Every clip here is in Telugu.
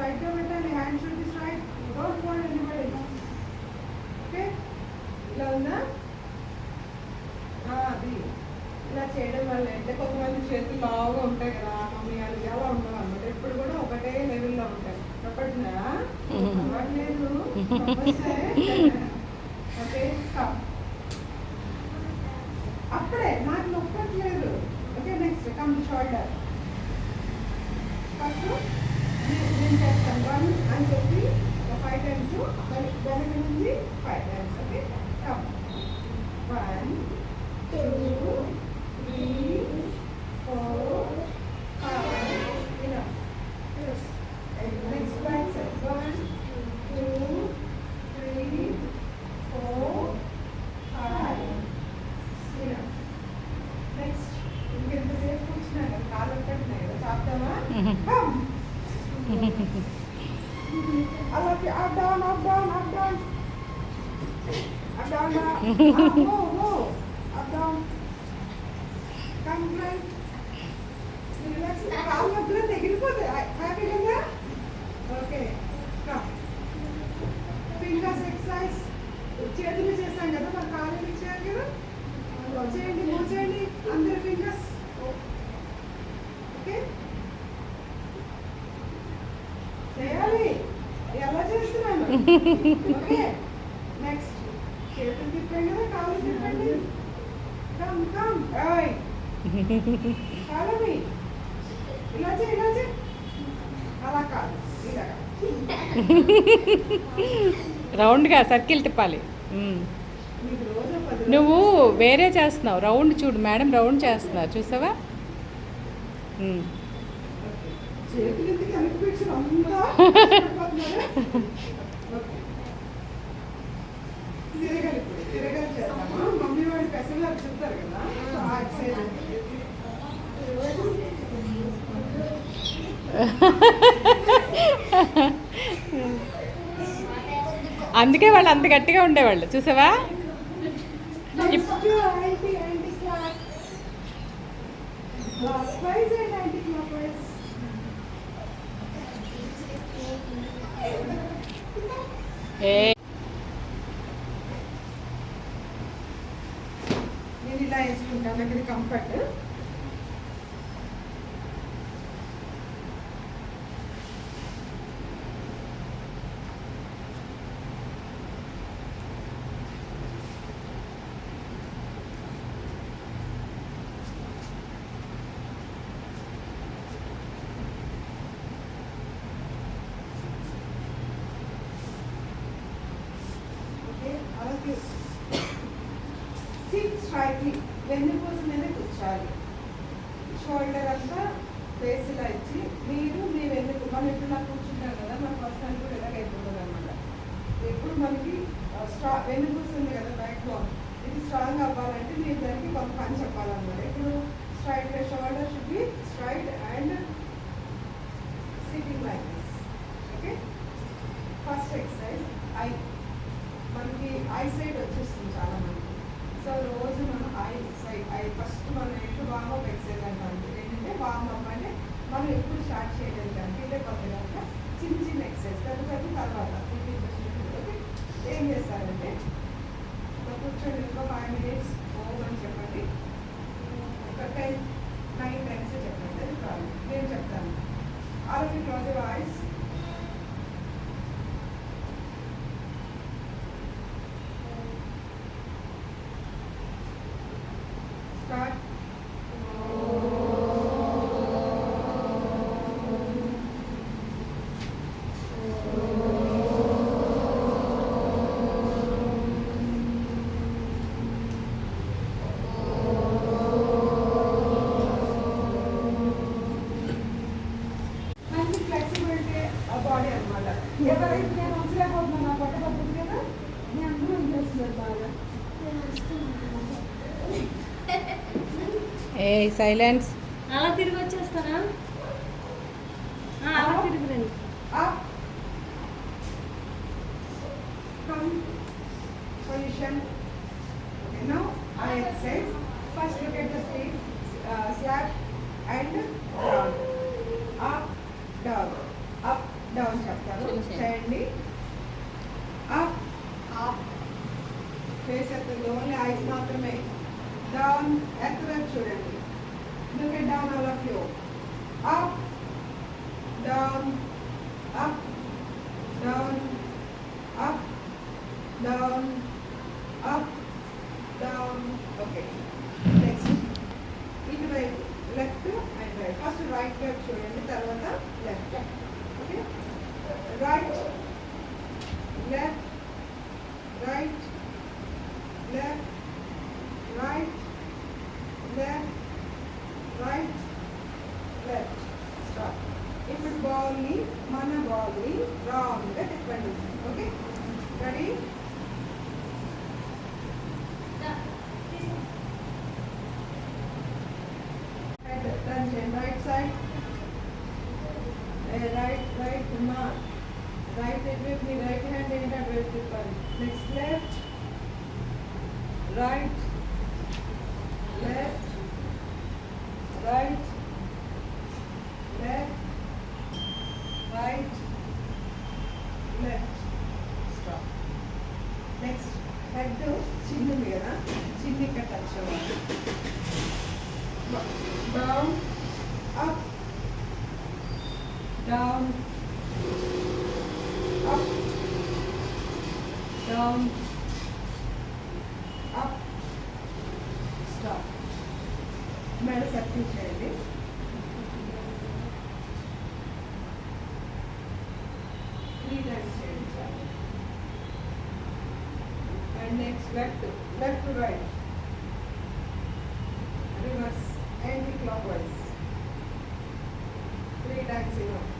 స్ట్రైట్గా పెట్టండి hand should be straight don't fold anybody. Okay ఇలా ఉందా? అది. ఇలా చేయడం వల్ల అంటే కొంతమంది చేతులు లావుగా ఉంటాయి కదా మమ్మీ అది అలా ఉండవు అనమాట ఎప్పుడు కూడా ఒకటే లెవెల్లో ఉంటాయి. తప్పట్లా అవ్వట్లేదు ఓకే అప్పుడే నాకు నొప్పట్లేదు. Okay next come shoulder first 10 times 1 and 3, the 5 times 2, then it doesn't 5 times, okay? Come. 1, 2, 3, 4, 5, enough. Yes. And next one, 1, 2, 3, 4, 5, enough. Next, you car come. Up down up down up down go go up down come front relax కాలు మధ్యలో తెగిలిపోతాయి హ్యాపీగా ఓకే కమ్ ఫింగర్స్ ఎక్సర్సైజ్ చేతులు చేశాం కదా మరి కాళ్ళు ఇచ్చారు కదా చేయండి మూవ్ చేయండి అందరు ఫింగర్స్ ఓకే చేయాలి ఎలా చేస్తున్నాను ఓకే నెక్స్ట్ చేతులు తిప్పాం కదా కాళ్ళు తిప్పండి కమ్ కమ్ ఓయ్ కాలమి ఇలా చేయి ఇలా చేయి అలా కాదు ఇలా కాదు రౌండ్గా సర్కిల్ తిప్పాలి. నువ్వు వేరే చేస్తున్నావు. రౌండ్ చూడు మేడం రౌండ్ చేస్తున్నావు చూసావా? తిరగాలి ఇప్పుడు తిరగాలి మమ్మీ పెసలు చెప్తారు కదా అందుకే వాళ్ళు అంత గట్టిగా ఉండేవాళ్ళు చూసావా? ఇప్పుడు anti anti clock clockwise and anticlockwise ఏ నేను ఇలా వేసుకుంటాను నాకు ఇది కంఫర్ట్ ఓకే అలాగే సిట్ స్ట్రైట్లీ వెన్నుపూస మీద కూర్చోాలి షోల్డర్ అంతా బేస్ ఇలా ఇచ్చి మీరు మీ వెన్నుకు మనం ఎప్పుడు ఇలా కూర్చుంటాం కదా మన పర్సనల్ కూడా ఇలాగ అయిపోతుంది అనమాట ఎప్పుడు మనకి స్ట్రా వెన్నుపూస ఉంది కదా బ్యాక్ బోన్ ఇది స్ట్రాంగ్ అవ్వాలంటే మీరు దానికి కొంత పని చెప్పాలన్నమాట. ఇప్పుడు straight shoulder should be straight and sitting like this okay first exercise eye మనకి ఐ సైడ్ వచ్చేస్తుంది చాలా మంది సో రోజు మనం ఐ సైడ్ ఐ ఫస్ట్ మనం ఎప్పుడు వామ్ అప్ ఎక్సైజ్ అంటాం ఏంటంటే వామ్ అప్ అంటే మనం ఎప్పుడు స్టార్ట్ చేయలేదు కనుక ఇదే కొత్త కనుక చిన్న చిన్న ఎక్సైజ్ పెద్ద పెద్ద తర్వాత మీకు ఇంట్రెస్ట్ ఏం చేస్తారంటే ఒక ఇంకో ఫైవ్ మినిట్స్ ఓం అని చెప్పండి. ఒక టెన్ బాడీ అనమాట ఎవరైతే నేను ఉంచలేకపోతున్నాను నా పొట్ట పడుతుంది కదా నేను అందరూ ఇంట్రెస్ట్ బాగా. ఏ సైలెన్స్ అలా తిరిగి వచ్చేస్తారా? ఆ, అలా తిరిగి రండి up come. Position. Okay now I exercise. First look at the feet uh, down ఎత్తరకు చూడండి look at down all of you up down up down up down up down okay next ఇటువైపు left and right first right వైపు చూడండి తర్వాత left okay right left right left right, left, right, left, right, left. Stop. Next, head to chinna mera, chinna ka touch over. Down, up, down, up, down. మీద సర్కిల్ చేయండి త్రీ టైమ్స్ చేయండి చాలు and next left left right reverse anticlockwise three times ఇవ్వండి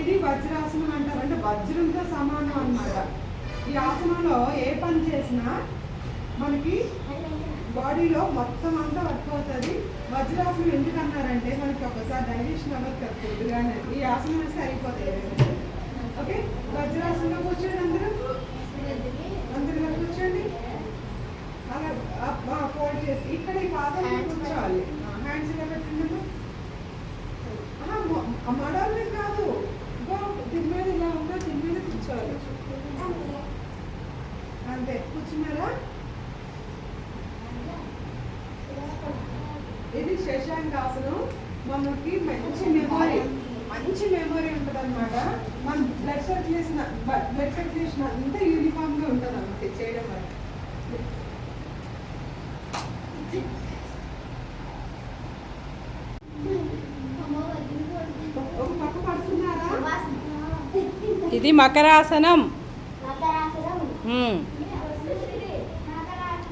ఇది వజ్రాసనం అంటారు. అంటే వజ్రంతో సమానం అన్నమాట. ఈ ఆసనంలో ఏ పని చేసినా మనకి బాడీలో మొత్తం అంతా వర్క్ అవుతుంది. వజ్రాసనం ఎందుకు అన్నారంటే మనకి ఒకసారి డైజెషన్ అవ్వదు కదా కొద్దిగానే ఈ ఆసనం వేస్తే అయిపోతాయి ఓకే? వజ్రాసనంలో కూర్చోండి అందరూ. అందరూ కూర్చోండి. అలా ఫోల్డ్ చేసి. ఇక్కడ ఈ పాదాలు కూర్చోవాలి హ్యాండ్స్ ఇలా పెట్టినట్టు మడాల మీద కాదు ఇగో దీని మీద ఇలా ఉన్నా దీని మీద కూర్చోవాలి అంతే కూర్చున్నారా ఇది శశాంకాసనం మనకి మంచి మెమొరీ మంచి మెమొరీ ఉంటుంది అనమాట మన బ్లడ్ సర్క్యులేషన్ బ్లడ్ సర్క్యులేషన్ అంతా యూనిఫామ్గా ఉంటుంది అనమాట చేయడం వల్ల. ఇది మకరాసనం.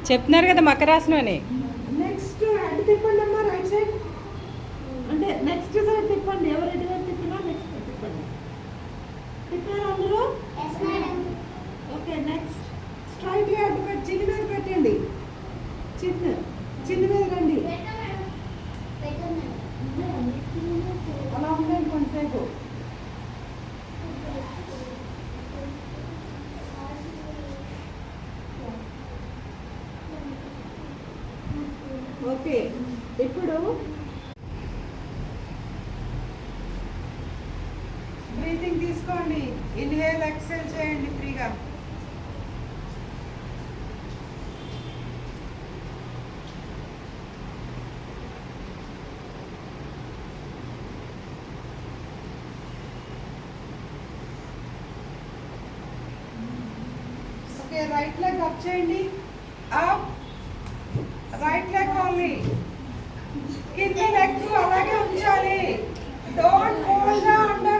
చెప్తున్నారు కదా మకరాసనం అని తిప్పండి అమ్మా రైట్ సైడ్ అంటే నెక్స్ట్ సైడ్ తిప్పండి ఎవరు ఎటువైపు తిప్పినా నెక్స్ట్ తిప్పండి. తిప్పారు అందరూ? ఓకే నెక్స్ట్ స్ట్రైట్గా అటు పెట్టి చిన్న మీద పెట్టండి. చిన్న చిన్న మీద రండి. ఓకే. ఇప్పుడు బ్రీతింగ్ తీసుకోండి. ఇన్హేల్ ఎక్సెల్ చేయండి ఫ్రీగా. ఓకే రైట్ లెగ్ అప్ చేయండి. అప్. రైట్ లెగ్ ఓన్లీ కింద లెగ్ అలాగే ఉంచాలి. Don't fold the under